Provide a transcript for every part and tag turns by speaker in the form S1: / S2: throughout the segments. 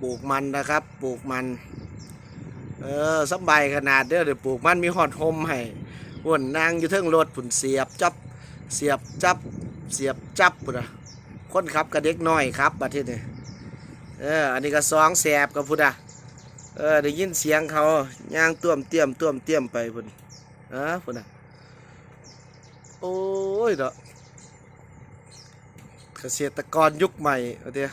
S1: ปลูกมันนะครับ ปลูกมัน เออสบายขนาดเด้อเดี๋ยวปลูกมันมีหอดโฮมให้หุ่นนางอยู่เทิงรถผุนเสียบจับ เสียบจับ เสียบจับปุ่นอะคนขับกับเด็กน้อยครับบัดทีนี้เออ อันนี้ก็สองแสบกับพุ่นอะเออได้ยินเสียงเขาย่างต้วมเตี้ยมต้วมเตี้ยมไปพุ่นเออพุ่นอะโอ้ยเนาะเกษตรกรยุคใหม่เอาเดีย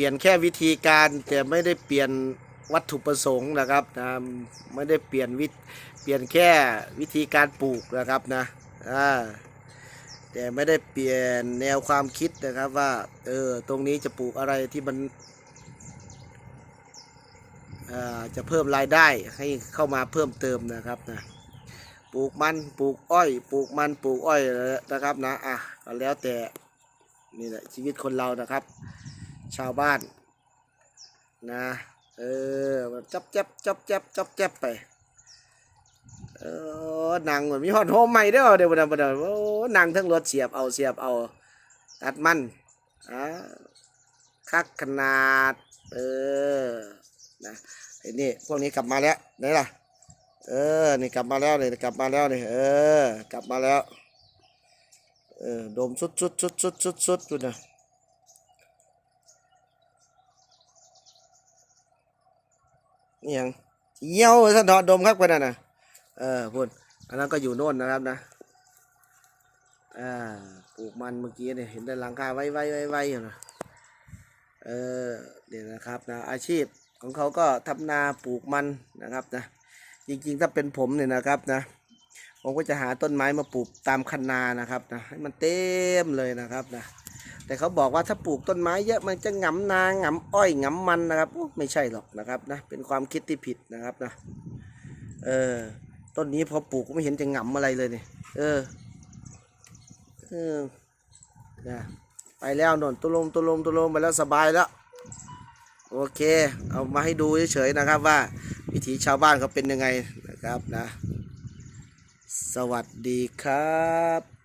S1: ปลี่ยนแค่วิธีการแต่ไม่ได้เปลี่ยนวัตถุประสงค์นะครับนะไม่ได้เปลี่ยนวิเปลี่ยนแค่วิธีการปลูกนะครับนะอ่าแต่ไม่ได้เปลี่ยนแนวความคิดนะครับว่าเออตรงนี้จะปลูกอะไรที่มันจะเพิ่มรายได้ให้เข้ามาเพิ่มเติมนะครับนะปลูกมันปลูกอ้อย ปลูกมันปลูกอ้อยนะครับนะอะแล้วแต่นี่แหละชีวิตคนเรานะครับ ชาวบ้านนะเออจับจับจับจับจับจับไปเออหนังเหมือนมีฮอตโฮมใหม่เด้อเดี๋ยวเดี๋ยวเดี๋ยวโอ้หนังทั้งรถเสียบเอาเสียบเอาตัดมันอ่าคักขนาดเออนะไอ้นี่พวกนี้กลับมาแล้วไหนล่ะเออนี่กลับมาแล้วนี่กลับมาแล้วนี่เออ กลับมาแล้วเออดมสุดสุดสุดสุดสุดสุดดูนะ นี่ยังเยี่ยวท่านถอดมครับกันนะนะเออพูดอันนั้นก็อยู่โน่นนะครับนะอ่าปลูกมันเมื่อกี้เนี่ยเห็นแต่หลังคาไว้ไว้ไว้ไว้อยู่นะเออเดี๋ยวนะครับนะอาชีพของเขาก็ทำนาปลูกมันนะครับนะจริงๆถ้าเป็นผมเนี่ยนะครับนะผมก็จะหาต้นไม้มาปลูกตามคันนานะครับนะให้มันเต็มเลยนะครับนะ แต่เขาบอกว่าถ้าปลูกต้นไม้เยอะมันจะหงำนาหงำอ้อยหงำมันนะครับโอ้ไม่ใช่หรอกนะครับนะเป็นความคิดที่ผิดนะครับนะเออต้นนี้พอปลูกก็ไม่เห็นจะหงำอะไรเลยเนี่ยเออเออนะไปแล้วนนตุลมตุลมตุลมไปแล้วสบายแล้วโอเค เอามาให้ดูเฉยๆนะครับว่าวิถีชาวบ้านเขาเป็นยังไงนะครับนะ สวัสดีครับ